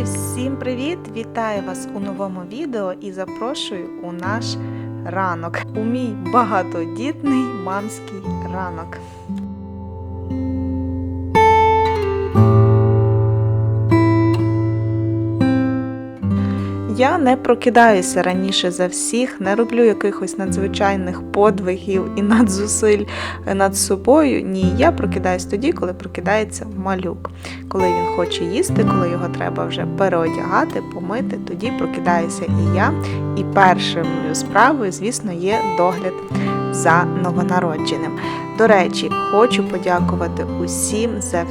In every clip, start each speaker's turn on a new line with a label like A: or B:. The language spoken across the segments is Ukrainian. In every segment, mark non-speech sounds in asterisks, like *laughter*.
A: Друзі, всім привіт! Вітаю вас у новому відео і запрошую у наш ранок. У мій багатодітний мамський ранок. Я не прокидаюся раніше за всіх, не роблю якихось надзвичайних подвигів і надзусиль над собою. Ні, я прокидаюсь тоді, коли прокидається малюк. Коли він хоче їсти, коли його треба вже переодягати, помити, тоді прокидаюся і я. І першою справою, звісно, є догляд за новонародженим. До речі, хочу подякувати усім за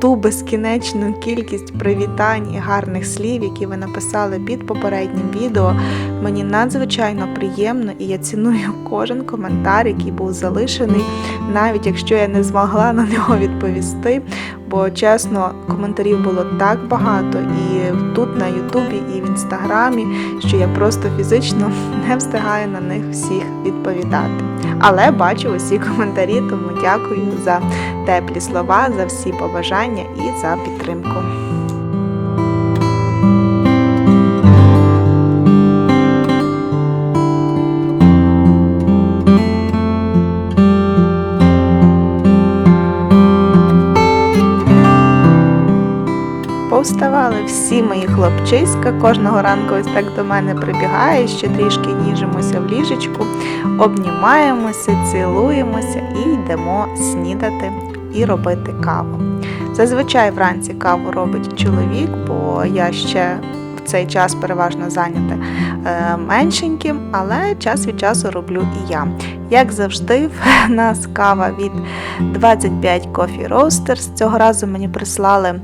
A: ту безкінечну кількість привітань і гарних слів, які ви написали під попереднім відео. Мені надзвичайно приємно і я ціную кожен коментар, який був залишений, навіть якщо я не змогла на нього відповісти. Бо чесно, коментарів було так багато і тут на Ютубі, і в інстаграмі, що я просто фізично *laughs* не встигаю на них всіх відповідати. Але бачу усі коментарі, тому дякую за теплі слова, за всі побажання і за підтримку. Повставали всі мої хлопчиська. Кожного ранку ось так до мене прибігає, ще трішки ніжимося в ліжечку, обнімаємося, цілуємося і йдемо снідати і робити каву. Зазвичай вранці каву робить чоловік, бо я ще в цей час переважно зайнята е, меншеньким, але час від часу роблю і я. Як завжди, в *laughs* нас кава від 25 Coffee Roasters. Цього разу мені прислали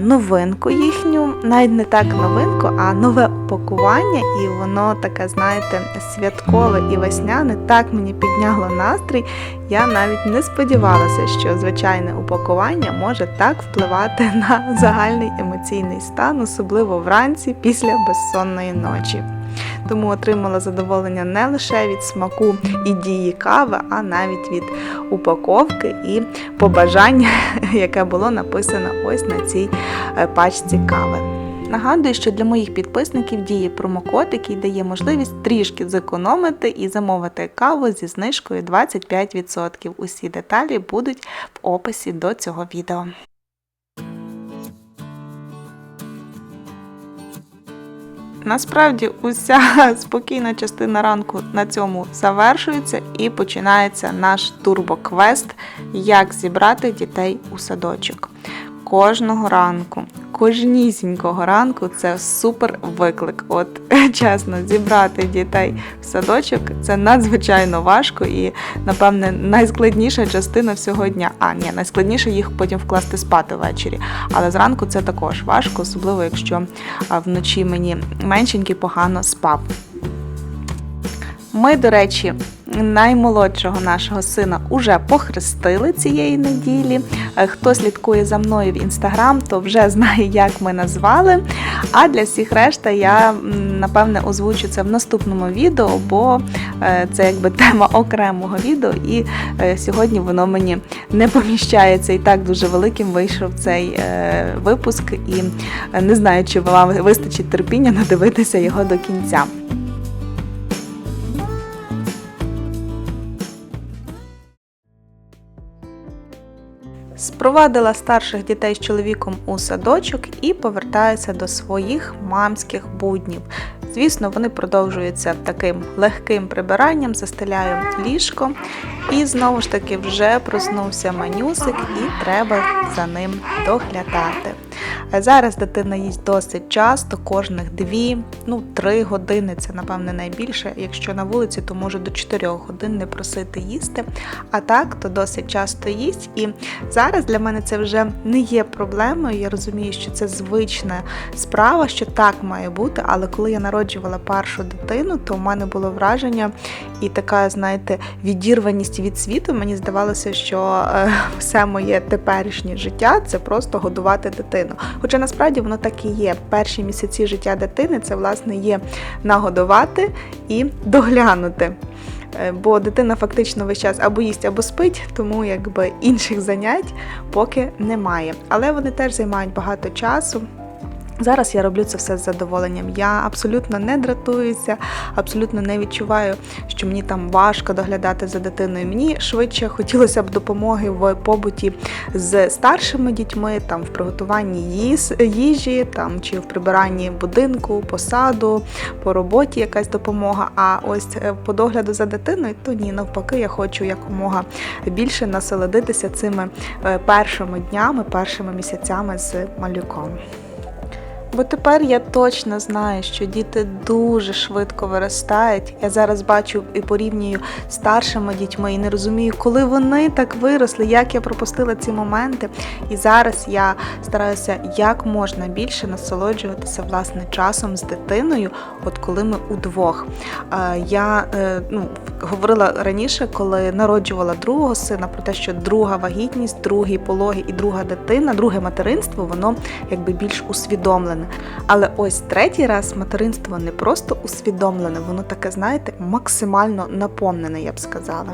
A: новинку їхню, навіть не так новинку, а нове упакування, і воно таке, знаєте, святкове і весняне. Так мені підняло настрій. Я навіть не сподівалася, що звичайне упакування може так впливати на *laughs* загальний емоційний стан, особливо вранці після безсонної ночі тому отримала задоволення не лише від смаку і дії кави, а навіть від упаковки і побажання, *laughs* яке було написано ось на цій е, пачці кави. Нагадую, що для моїх підписників діє промокод, який дає можливість трішки зекономити і замовити каву зі знижкою 25%. Усі деталі будуть в описі до цього відео. Насправді, уся *laughs* спокійна частина ранку на цьому завершується і починається наш турбоквест, як зібрати дітей у садочок. Кожного ранку кожнісінького ранку це супер виклик. От *laughs* чесно, зібрати дітей в садочок це надзвичайно важко і, напевне, найскладніша частина всього дня. А ні, найскладніше їх потім вкласти спати ввечері. Але зранку це також важко, особливо якщо вночі мені меншенький погано спав. Ми, до речі, наймолодшого нашого сина уже похрестили цієї неділі. Е, хто слідкує за мною в інстаграм, то вже знає, як ми назвали. А для всіх решта я напевне озвучу це в наступному відео, бо е, це якби тема окремого відео, і е, сьогодні воно мені не поміщається. І так дуже великим вийшов цей випуск, і не знаю, чи вам вистачить терпіння надивитися його до кінця. Спровадила старших дітей з чоловіком у садочок і повертаюся до своїх мамських буднів. Звісно, вони продовжуються таким легким прибиранням, застеляю ліжко. І знову ж таки вже проснувся манюсик, і треба за ним доглядати. Зараз дитина їсть досить часто, кожних дві, ну три години це, напевне, найбільше. Якщо на вулиці, то може до 4 годин не просити їсти. А так, то досить часто їсть. І зараз для мене це вже не є проблемою. Я розумію, що це звична справа, що так має бути. Але коли я народжувала першу дитину, то в мене було враження і така, знаєте, відірваність від світу. Мені здавалося, що е, *laughs* все моє теперішнє життя це просто годувати дитину. Хоча насправді воно так і є. Перші місяці життя дитини це власне є нагодувати і доглянути. Е, бо дитина фактично весь час або їсть, або спить, тому якби інших занять поки немає. Але вони теж займають багато часу. Зараз я роблю це все з задоволенням. Я абсолютно не дратуюся, абсолютно не відчуваю, що мені там важко доглядати за дитиною. Мені швидше хотілося б допомоги в побуті з старшими дітьми, там в приготуванні їжі, там чи в прибиранні будинку, посаду, по роботі якась допомога. А ось е, по догляду за дитиною, то ні, навпаки, я хочу якомога більше насолодитися цими е, першими днями, першими місяцями з малюком. Бо тепер я точно знаю, що діти дуже швидко виростають. Я зараз бачу і порівнюю старшими дітьми і не розумію, коли вони так виросли, як я пропустила ці моменти. І зараз я стараюся як можна більше насолоджуватися власне часом з дитиною, от коли ми удвох. Е, Я е, ну, говорила раніше, коли народжувала другого сина, про те, що друга вагітність, другий пологи і друга дитина, друге материнство, воно якби більш усвідомлене. Але ось третій раз материнство не просто усвідомлене, воно таке, знаєте, максимально наповнене, я б сказала.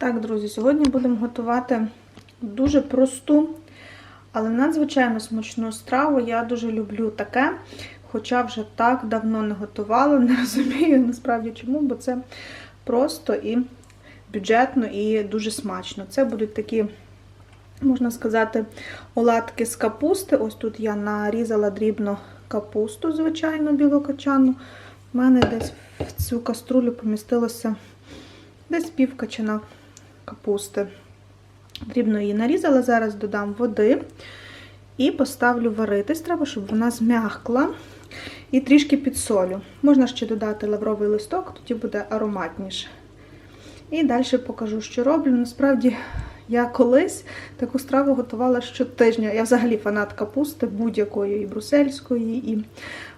A: Так, друзі, сьогодні будемо готувати дуже просту, але надзвичайно смачну страву. Я дуже люблю таке, хоча вже так давно не готувала, *laughs* не розумію насправді чому, бо це просто і бюджетно, і дуже смачно. Це будуть такі, можна сказати, оладки з капусти. Ось тут я нарізала дрібно капусту, звичайно, білокачану. У мене десь в цю каструлю помістилося десь пів качана капусти. Дрібно її нарізала, зараз додам води і поставлю варитись. Треба, щоб вона змягкла і трішки підсолю. Можна ще додати лавровий листок, тоді буде ароматніше. І далі покажу, що роблю. Насправді, я колись таку страву готувала щотижня. Я взагалі фанат капусти будь-якої, і брусельської, і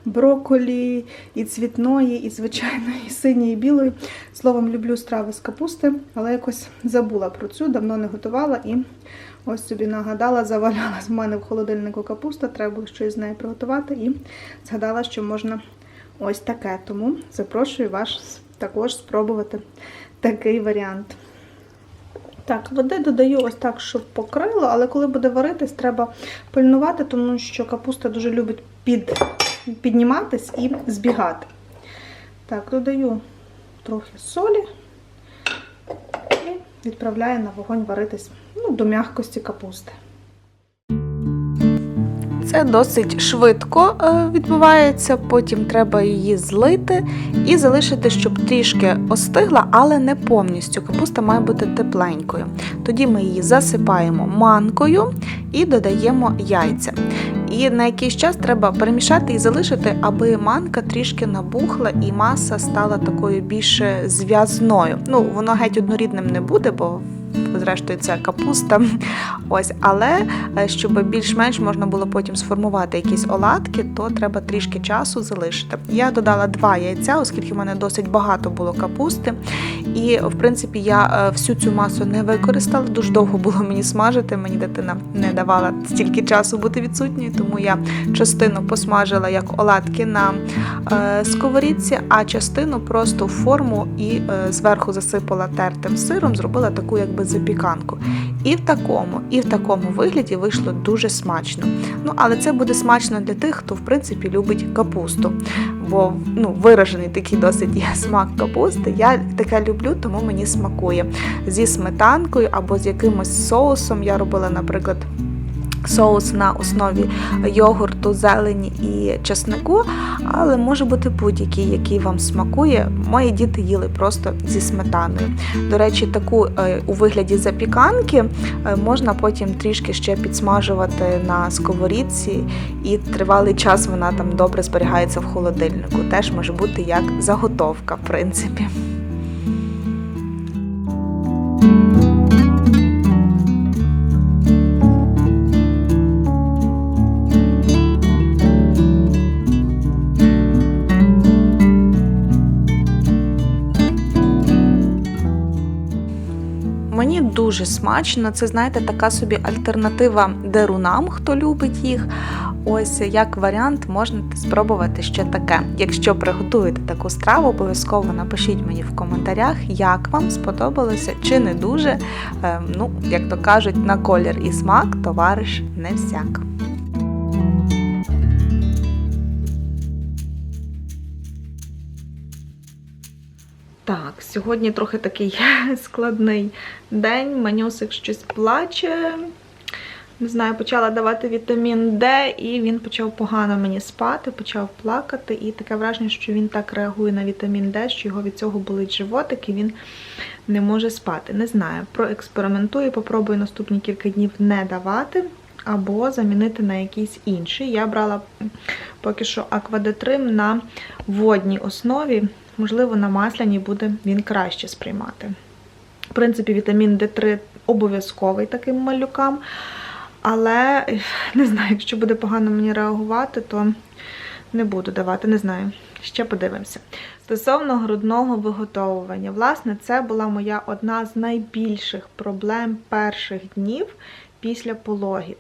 A: броколі, і цвітної, і звичайної, і синьої, і білої. Словом, люблю страви з капусти, але якось забула про цю, давно не готувала і ось собі нагадала, завалялась в мене в холодильнику капуста, треба було щось з нею приготувати і згадала, що можна ось таке. Тому запрошую вас також спробувати такий варіант. Так, води додаю ось так, щоб покрило, але коли буде варитись, треба пильнувати, тому що капуста дуже любить під, підніматись і збігати. Так, додаю трохи солі і відправляю на вогонь варитись ну, до м'якості капусти. Це досить швидко е, відбувається, потім треба її злити і залишити, щоб трішки остигла, але не повністю. Капуста має бути тепленькою. Тоді ми її засипаємо манкою і додаємо яйця. І на якийсь час треба перемішати і залишити, аби манка трішки набухла і маса стала такою більш зв'язною. Ну, воно геть однорідним не буде, бо зрештою це капуста. Ось, але е, щоб більш-менш можна було потім сформувати якісь оладки, то треба трішки часу залишити. Я додала два яйця, оскільки в мене досить багато було капусти. І, в принципі, я е, всю цю масу не використала. Дуже довго було мені смажити. Мені дитина не давала стільки часу бути відсутньою, тому я частину посмажила як оладки на е, сковорідці, а частину просто в форму і зверху засипала тертим сиром, зробила таку якби запіканку. І в такому, і в такому вигляді вийшло дуже смачно. Ну, але це буде смачно для тих, хто в принципі любить капусту. Бо ну, виражений такий досить є смак капусти. Я таке люблю, тому мені смакує. Зі сметанкою або з якимось соусом. Я робила, наприклад. Соус на основі йогурту, зелені і чеснику, але може бути будь-який, який вам смакує. Мої діти їли просто зі сметаною. До речі, таку е, у вигляді запіканки е, можна потім трішки ще підсмажувати на сковорідці, і тривалий час вона там добре зберігається в холодильнику. Теж може бути як заготовка, в принципі. Дуже смачно. Це, знаєте, така собі альтернатива дерунам, хто любить їх. Ось як варіант можна спробувати ще таке. Якщо приготуєте таку страву, обов'язково напишіть мені в коментарях, як вам сподобалося чи не дуже. Е, Ну, як то кажуть, на колір і смак товариш не всяк. Сьогодні трохи такий *laughs* складний день. Манюсик щось плаче. Не знаю, почала давати вітамін Д, і він почав погано мені спати, почав плакати. І таке враження, що він так реагує на вітамін Д, що його від цього болить животик, і він не може спати. Не знаю, проекспериментую, попробую наступні кілька днів не давати. Або замінити на якийсь інший. Я брала поки що аквадетрим на водній основі. Можливо, на масляній буде він краще сприймати. В принципі, вітамін D3 обов'язковий таким малюкам. Але не знаю, якщо буде погано мені реагувати, то не буду давати, не знаю. Ще подивимося. Стосовно грудного виготовування, власне, це була моя одна з найбільших проблем перших днів після пологів.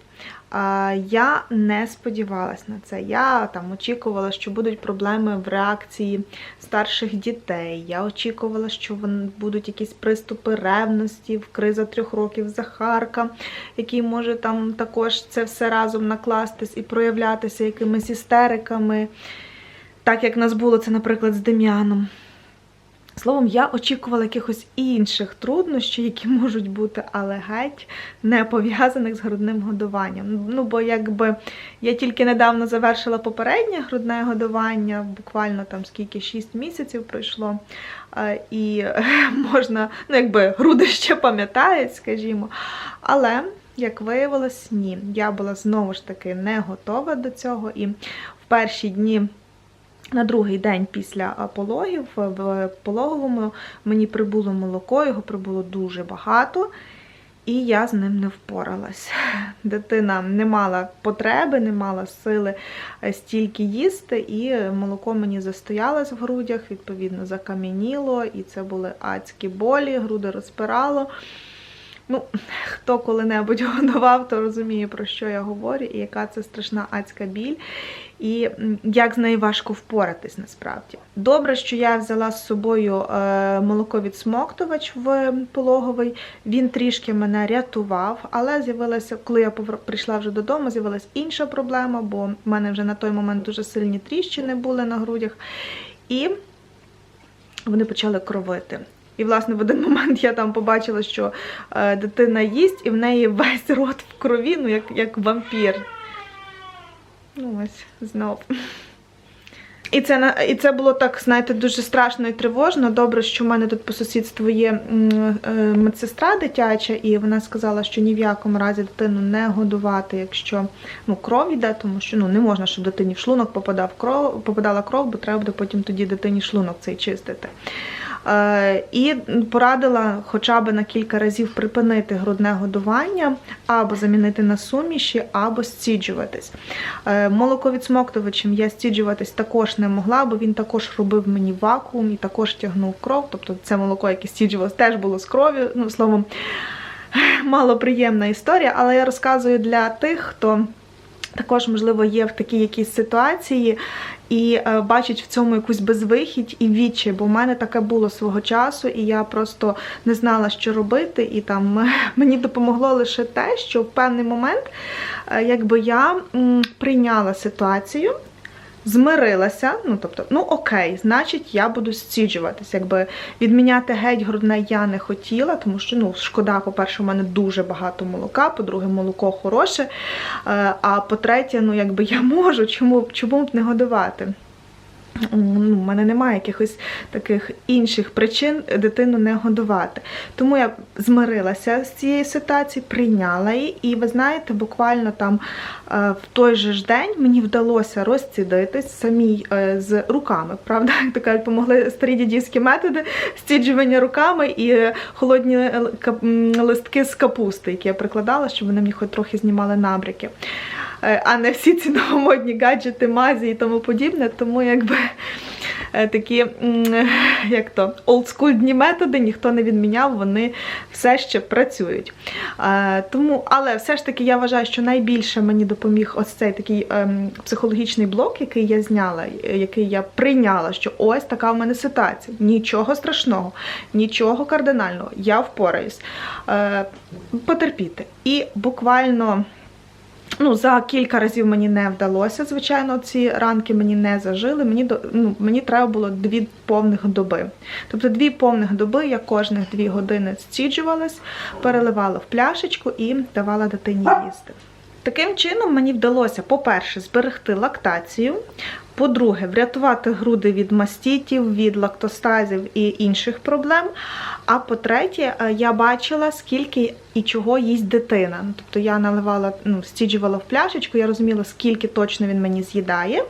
A: Я не сподівалась на це. Я там очікувала, що будуть проблеми в реакції старших дітей. Я очікувала, що будуть якісь приступи ревності, криза трьох років Захарка, який може там також це все разом накластись і проявлятися якимись істериками, так як нас було це, наприклад, з Дем'яном. Словом, я очікувала якихось інших труднощів, які *laughs* можуть бути, але геть не пов'язаних з грудним годуванням. Ну, бо якби я тільки недавно завершила попереднє грудне годування, буквально там скільки 6 місяців пройшло, і *laughs* можна, ну, якби груди ще пам'ятають, скажімо. Але, як виявилось, ні. Я була знову ж таки не готова до цього, і в перші дні. На другий день після пологів в пологовому мені прибуло молоко, його прибуло дуже багато, і я з ним не впоралась. *laughs* Дитина не мала потреби, не мала сили стільки їсти, і молоко мені застоялось в грудях, відповідно, закам'яніло, і це були адські болі, груди розпирало. Ну, *laughs* хто коли-небудь *laughs* годував, то розуміє, про що я говорю, і яка це страшна адська біль, і як з нею важко впоратись насправді. Добре, що я взяла з собою е, молоковідсмоктувач в пологовий, він трішки мене рятував, але з'явилася, коли я прийшла вже додому, з'явилася інша проблема, бо в мене вже на той момент дуже сильні тріщини були на грудях. І вони почали кровити. І, власне, в один момент я там побачила, що е, дитина їсть, і в неї весь рот в крові, ну, як як вампір. Ну, ось, знов. І це і це було так, знаєте, дуже страшно і тривожно. Добре, що в мене тут по сусідству є е, медсестра дитяча, і вона сказала, що ні в якому разі дитину не годувати, якщо ну, кров йде, тому що ну, не можна, щоб дитині в шлунок попадав кров, попадала кров, бо треба буде потім тоді дитині шлунок цей чистити. Е, і порадила хоча б на кілька разів припинити грудне годування, або замінити на суміші, або стіджуватись. Е, молоковідсмоктувачем я стіджуватись також не могла, бо він також робив мені вакуум і також тягнув кров. Тобто це молоко, яке стіджувалось, теж було з кров'ю. Ну, словом, *laughs* малоприємна історія, але я розказую для тих, хто. Також, можливо, є в такій якійсь ситуації і е, бачить в цьому якусь безвихідь і відчай, бо в мене таке було свого часу, і я просто не знала, що робити. І там *laughs* мені допомогло лише те, що в певний момент, е, якби я прийняла ситуацію. Змирилася. Ну, тобто, ну окей, значить, я буду зціджуватись. Якби відміняти геть грудне я не хотіла, тому що ну, шкода, по-перше, у мене дуже багато молока, по-друге, молоко хороше. Е, А по-третє, ну якби я *laughs* можу, чому, чому б не годувати? Ну, У мене немає якихось таких інших причин дитину не годувати. Тому я змирилася з цією ситуацією, прийняла її, і ви знаєте, буквально там е, в той же ж день мені вдалося розцідитись самій е, з руками. Правда, *laughs* як то кажуть, помогли старі дідівські методи стіджування руками і холодні листки з капусти, які я прикладала, щоб вони мені хоч трохи знімали набряки. Е, а не всі ці *laughs* новомодні гаджети, мазі і тому подібне. Тому якби е, такі, як то, олдскульні методи ніхто не відміняв, вони все ще працюють. Е, Тому, але все ж таки я вважаю, що найбільше мені допоміг ось цей такий ем, психологічний блок, який я зняла, який я прийняла, що ось така в мене ситуація. Нічого страшного, нічого кардинального, я впораюсь. Потерпіти. І буквально. Ну, за кілька разів мені не вдалося, звичайно, ці ранки мені не зажили. Мені ну, мені треба було дві повних доби. Тобто дві повних доби я кожних дві години зціджувалась, переливала в пляшечку і давала дитині їсти. Таким чином мені вдалося, по-перше, зберегти лактацію. По-друге, врятувати груди від мастітів, від лактостазів і інших проблем. А по-третє, е, я бачила, скільки і чого їсть дитина. Тобто я наливала, ну, стіджувала в пляшечку, я розуміла, скільки точно він мені з'їдає.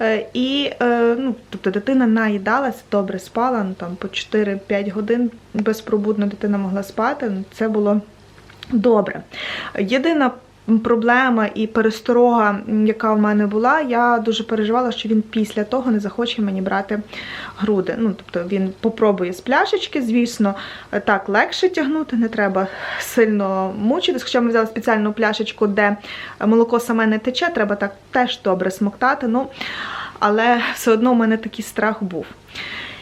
A: Е, І е, ну, тобто дитина наїдалась, добре спала, ну, там по 4-5 годин безпробудно дитина могла спати. Ну, Це було добре. Єдина проблема і пересторога, яка в мене була, я дуже переживала, що він після того не захоче мені брати груди. Ну, тобто він попробує з пляшечки, звісно, е, так легше тягнути, не треба сильно мучитись. Хоча ми взяли спеціальну пляшечку, де молоко саме не тече, треба так теж добре смоктати. Ну, але все одно в мене такий страх був.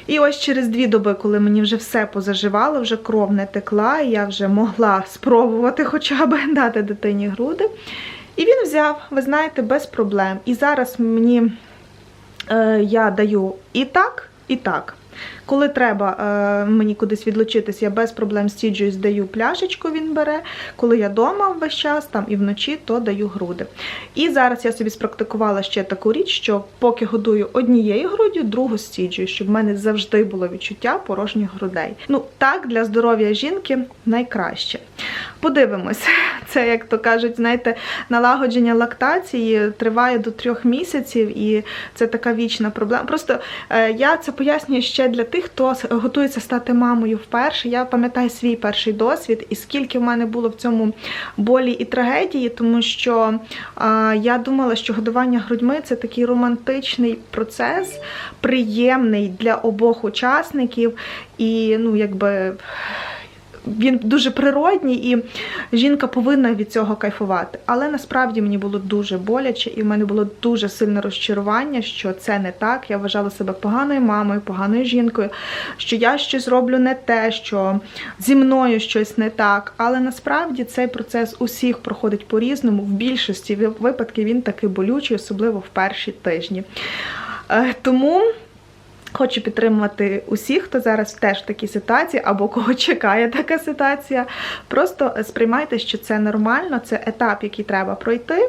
A: І ось через дві доби, коли мені вже все позаживало, вже кров не текла, і я вже могла спробувати хоча б *laughs* дати дитині груди. І він взяв, ви знаєте, без проблем. І зараз мені е, я даю і так, і так. Коли треба е, мені кудись відлучитись, я без проблем стіджуюсь, даю пляшечку, він бере. Коли я вдома весь час там і вночі, то даю груди. І зараз я собі спрактикувала ще таку річ, що поки годую однією груддю, другу стіджую, щоб в мене завжди було відчуття порожніх грудей. Ну так для здоров'я жінки найкраще. Подивимось, *laughs* це як то кажуть, знаєте, налагодження лактації триває до трьох місяців, і це така вічна проблема. Просто е, я це пояснюю ще для тих, хто готується стати мамою вперше. Я пам'ятаю свій перший досвід, і скільки в мене було в цьому болі і трагедії, тому що я думала, що годування грудьми це такий романтичний процес, приємний для обох учасників, і ну якби він дуже природній, і жінка повинна від цього кайфувати. Але насправді мені було дуже боляче, і в мене було дуже сильне розчарування, що це не так. Я вважала себе поганою мамою, поганою жінкою, що я щось роблю не те, що зі мною щось не так. Але насправді цей процес усіх проходить по-різному. В більшості випадків він такий болючий, особливо в перші тижні. Е, Тому. Хочу підтримувати усіх, хто зараз теж в такій ситуації або кого чекає така ситуація. Просто сприймайте, що це нормально, це етап, який треба пройти.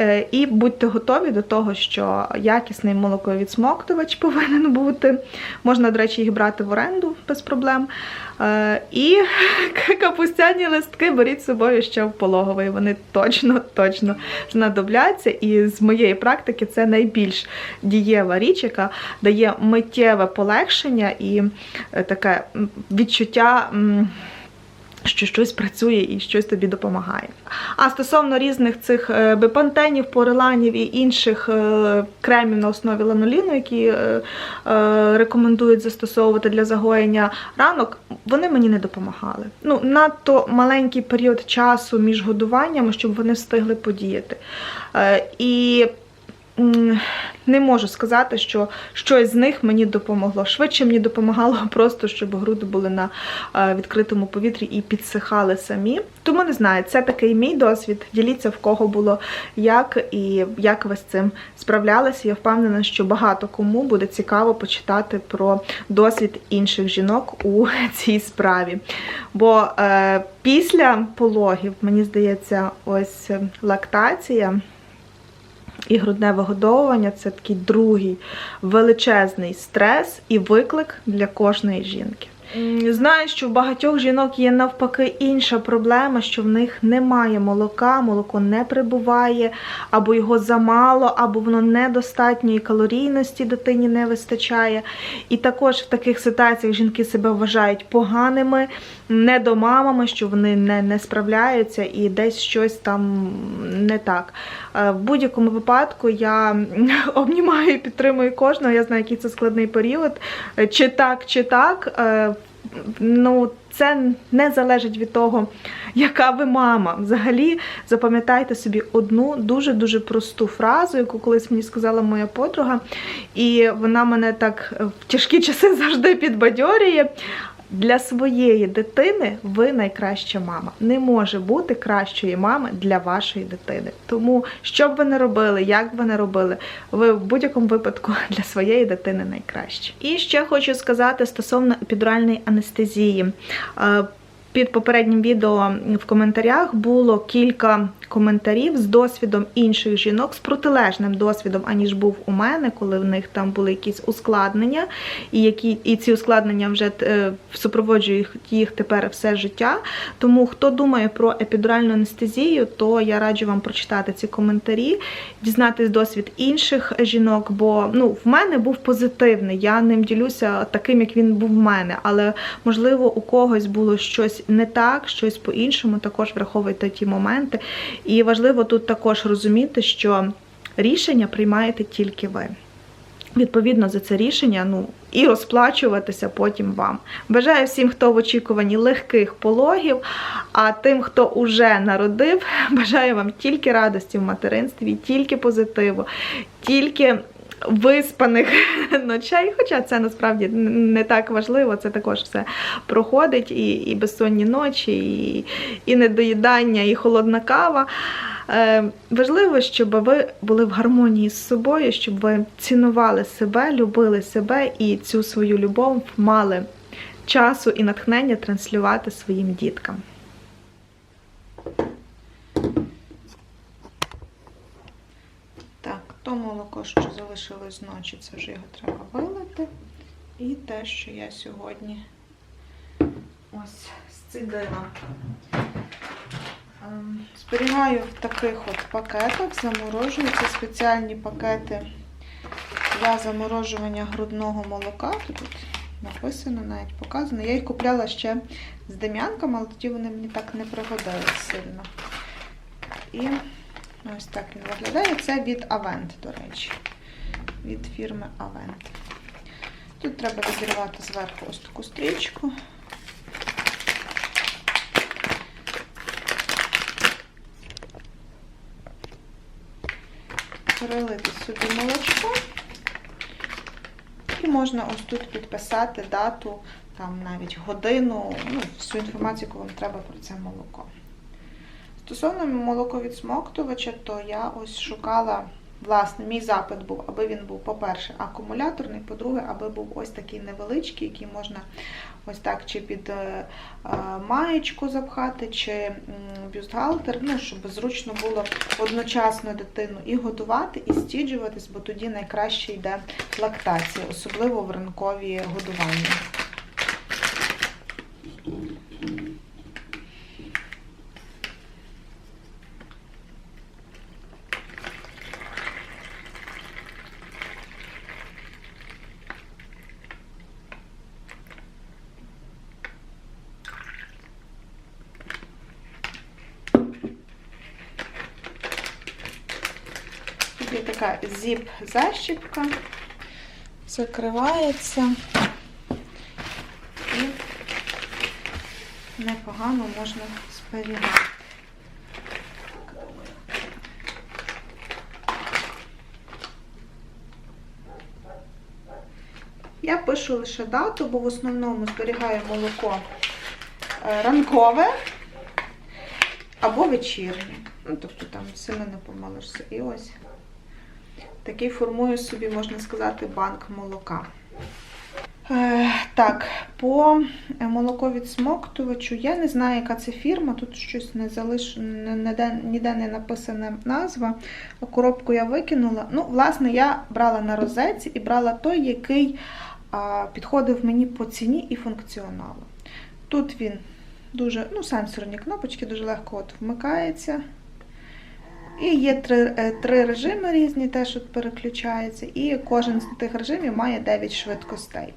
A: Е, І будьте готові до того, що якісний молоковідсмоктувач повинен бути. Можна, до речі, їх брати в оренду без проблем. Е, І *laughs* капустяні листки беріть з собою ще в пологовий. Вони точно, точно знадобляться. І з моєї практики це найбільш дієва річ, яка дає миттєве полегшення і е, таке відчуття. Що щось працює і щось тобі допомагає. А стосовно різних цих е, бепантенів, пореланів і інших е, кремів на основі ланоліну, які е, рекомендують застосовувати для загоєння ранок, вони мені не допомагали. Ну, надто маленький період часу між годуваннями, щоб вони встигли подіяти. І не можу сказати, що щось з них мені допомогло. Швидше мені допомагало *laughs* просто, щоб груди були на е, відкритому повітрі і підсихали самі. Тому не знаю, це такий мій досвід. Діліться в кого було як і як ви з цим справлялися. Я впевнена, що багато кому буде цікаво почитати про досвід інших жінок у *laughs* цій справі. Бо е, після пологів, мені здається, ось е, лактація і грудне вигодовування це такий другий величезний стрес і виклик для кожної жінки. Знаю, що в багатьох жінок є навпаки інша проблема, що в них немає молока, молоко не прибуває, або його замало, або воно недостатньої калорійності дитині не вистачає. І також в таких ситуаціях жінки себе вважають поганими, недомамами, що вони не, не справляються і десь щось там не так. Е, В будь-якому випадку я *laughs* обнімаю і підтримую кожного. Я знаю, який це складний період. Е, Чи так, чи так. Е, Ну, це не залежить від того, *laughs* яка ви мама. Взагалі, запам'ятайте собі одну дуже-дуже просту фразу, яку колись мені сказала моя подруга, і вона мене так в тяжкі *laughs* часи завжди підбадьорює. Для своєї дитини ви найкраща мама. Не може бути кращої мами для вашої дитини. Тому, що б ви не робили, як б ви не робили, ви в будь-якому випадку *laughs* для своєї дитини найкраще. І ще хочу сказати стосовно епідуральної анестезії. Е, Під попереднім відео в коментарях було кілька коментарів з досвідом інших жінок, з протилежним досвідом, аніж був у мене, коли в них там були якісь ускладнення, і які і ці ускладнення вже е, супроводжують їх тепер все життя. Тому хто думає про епідуральну анестезію, то я раджу вам прочитати ці коментарі, дізнатись досвід інших жінок, бо ну, в мене був позитивний. Я ним ділюся таким, як він був в мене, але можливо у когось було щось не так, щось по-іншому. Також враховуйте ті моменти. І важливо тут також розуміти, що рішення приймаєте тільки ви. Відповідно за це рішення, ну і розплачуватися потім вам. Бажаю всім, хто в очікуванні легких пологів, а тим, хто уже народив, *laughs* бажаю вам тільки радості в материнстві, тільки позитиву, тільки виспаних *laughs* ночей. Хоча це насправді не так важливо, це також все проходить, і, і безсонні ночі, і, і недоїдання, і холодна кава. Е, Важливо, щоб ви були в гармонії з собою, щоб ви цінували себе, любили себе і цю свою любов мали часу і натхнення транслювати своїм діткам. Так, то молоко, що залишилось ночі, це вже його треба вилити. І те, що я сьогодні ось зцідила. Ем, Зберігаю в таких от пакетах, заморожую. Це спеціальні пакети для заморожування грудного молока. Тут написано, навіть показано. Я їх купляла ще з дем'янками, але тоді вони мені так не пригодились сильно. І ось так він виглядає. Це від Avent, до речі. Від фірми Avent. Тут треба відірвати зверху ось таку стрічку. перелити собі молочко. І можна ось тут підписати дату, там навіть годину, ну, всю інформацію, яку вам треба про це молоко. Стосовно молоковідсмоктувача, то я ось шукала, власне, мій запит був, аби він був, по-перше, акумуляторний, по-друге, аби був ось такий невеличкий, який можна ось так чи під е, е, маєчку запхати, чи м, бюстгальтер, ну, щоб зручно було одночасно дитину і годувати, і стіджуватись, бо тоді найкраще йде лактація, особливо в ранкові годування. тут є така зіп-защіпка, закривається і непогано можна зберігати. Я пишу лише дату, бо в основному зберігаю молоко е, ранкове або вечірнє. Ну, тобто там сильно не помалишся. І ось такий формую собі, можна сказати, банк молока. Е, так, по молоко відсмоктувачу. Я не знаю, яка це фірма. Тут щось не залиш... ніде, не написана назва. Коробку я викинула. Ну, власне, я брала на розетці і брала той, який підходив мені по ціні і функціоналу. Тут він дуже, ну, сенсорні кнопочки, дуже легко от вмикається. І є три, е, три режими різні, теж от переключається, і кожен з тих режимів має 9 швидкостей.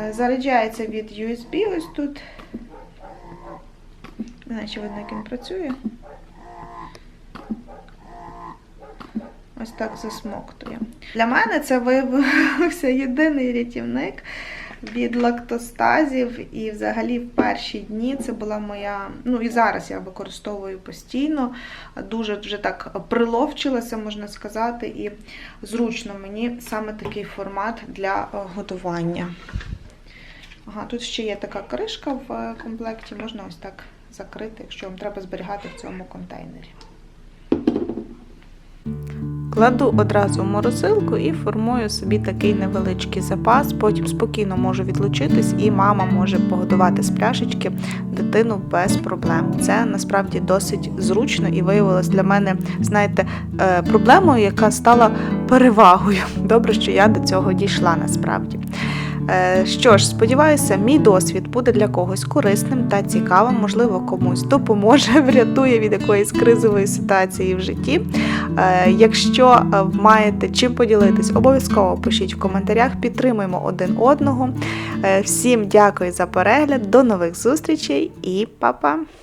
A: Е, Заряджається від USB ось тут. Не знаю, чи видно, як він працює. Ось так засмоктує. Для мене це виявився *laughs* єдиний рятівник від лактостазів. І взагалі в перші дні це була моя. Ну і зараз я використовую постійно. Дуже вже так приловчилася, можна сказати, і зручно мені саме такий формат для е, готування. Ага, тут ще є така кришка в е, комплекті, можна ось так закрити, якщо вам треба зберігати в цьому контейнері. Кладу одразу в морозилку і формую собі такий невеличкий запас. Потім спокійно можу відлучитись, і мама може погодувати з пляшечки дитину без проблем. Це насправді досить зручно і виявилось для мене, знаєте, е, проблемою, яка стала перевагою. Добре, що я до цього дійшла насправді. Е, Що ж, сподіваюся, мій досвід буде для когось корисним та цікавим, можливо, комусь допоможе, *laughs* врятує від якоїсь кризової ситуації в житті. Е, Якщо е, маєте чим поділитись, обов'язково пишіть в коментарях, підтримуємо один одного. Всім дякую за перегляд, до нових зустрічей і па-па!